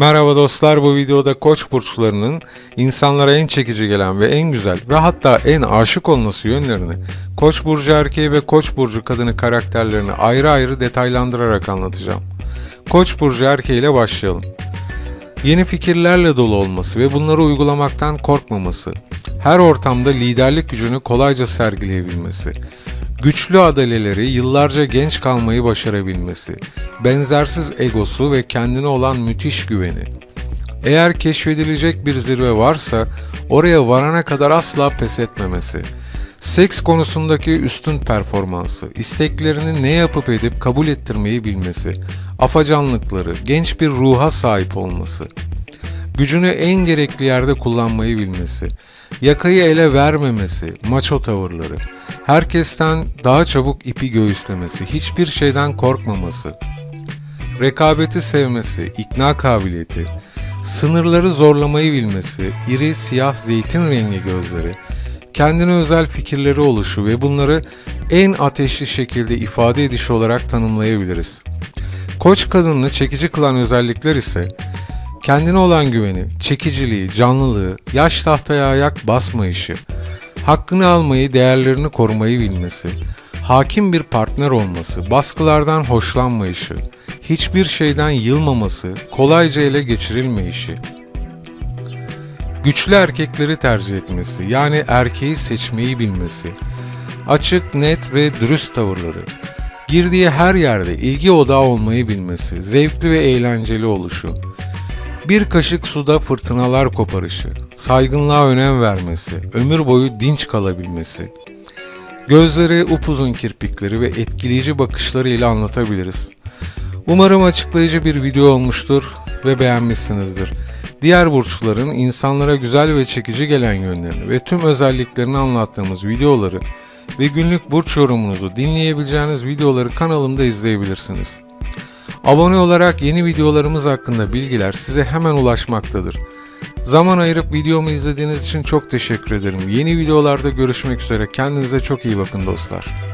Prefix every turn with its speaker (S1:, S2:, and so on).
S1: Merhaba dostlar bu videoda koç burçlarının insanlara en çekici gelen ve en güzel ve hatta en aşık olması yönlerini koç burcu erkeği ve koç burcu kadını karakterlerini ayrı ayrı detaylandırarak anlatacağım. Koç burcu erkeği ile başlayalım. Yeni fikirlerle dolu olması ve bunları uygulamaktan korkmaması, her ortamda liderlik gücünü kolayca sergileyebilmesi, güçlü adaleleri yıllarca genç kalmayı başarabilmesi, benzersiz egosu ve kendine olan müthiş güveni. Eğer keşfedilecek bir zirve varsa oraya varana kadar asla pes etmemesi, seks konusundaki üstün performansı, isteklerini ne yapıp edip kabul ettirmeyi bilmesi, afacanlıkları, genç bir ruha sahip olması, gücünü en gerekli yerde kullanmayı bilmesi, yakayı ele vermemesi, maço tavırları, herkesten daha çabuk ipi göğüslemesi, hiçbir şeyden korkmaması, rekabeti sevmesi, ikna kabiliyeti, sınırları zorlamayı bilmesi, iri siyah zeytin rengi gözleri, kendine özel fikirleri oluşu ve bunları en ateşli şekilde ifade edişi olarak tanımlayabiliriz. Koç kadınını çekici kılan özellikler ise kendine olan güveni, çekiciliği, canlılığı, yaş tahtaya ayak basmayışı, hakkını almayı, değerlerini korumayı bilmesi, hakim bir partner olması, baskılardan hoşlanmayışı, hiçbir şeyden yılmaması, kolayca ele geçirilmeyişi, güçlü erkekleri tercih etmesi, yani erkeği seçmeyi bilmesi, açık, net ve dürüst tavırları, girdiği her yerde ilgi odağı olmayı bilmesi, zevkli ve eğlenceli oluşu, bir kaşık suda fırtınalar koparışı, saygınlığa önem vermesi, ömür boyu dinç kalabilmesi, gözleri upuzun kirpikleri ve etkileyici bakışlarıyla anlatabiliriz. Umarım açıklayıcı bir video olmuştur ve beğenmişsinizdir. Diğer burçların insanlara güzel ve çekici gelen yönlerini ve tüm özelliklerini anlattığımız videoları ve günlük burç yorumunuzu dinleyebileceğiniz videoları kanalımda izleyebilirsiniz. Abone olarak yeni videolarımız hakkında bilgiler size hemen ulaşmaktadır. Zaman ayırıp videomu izlediğiniz için çok teşekkür ederim. Yeni videolarda görüşmek üzere. Kendinize çok iyi bakın dostlar.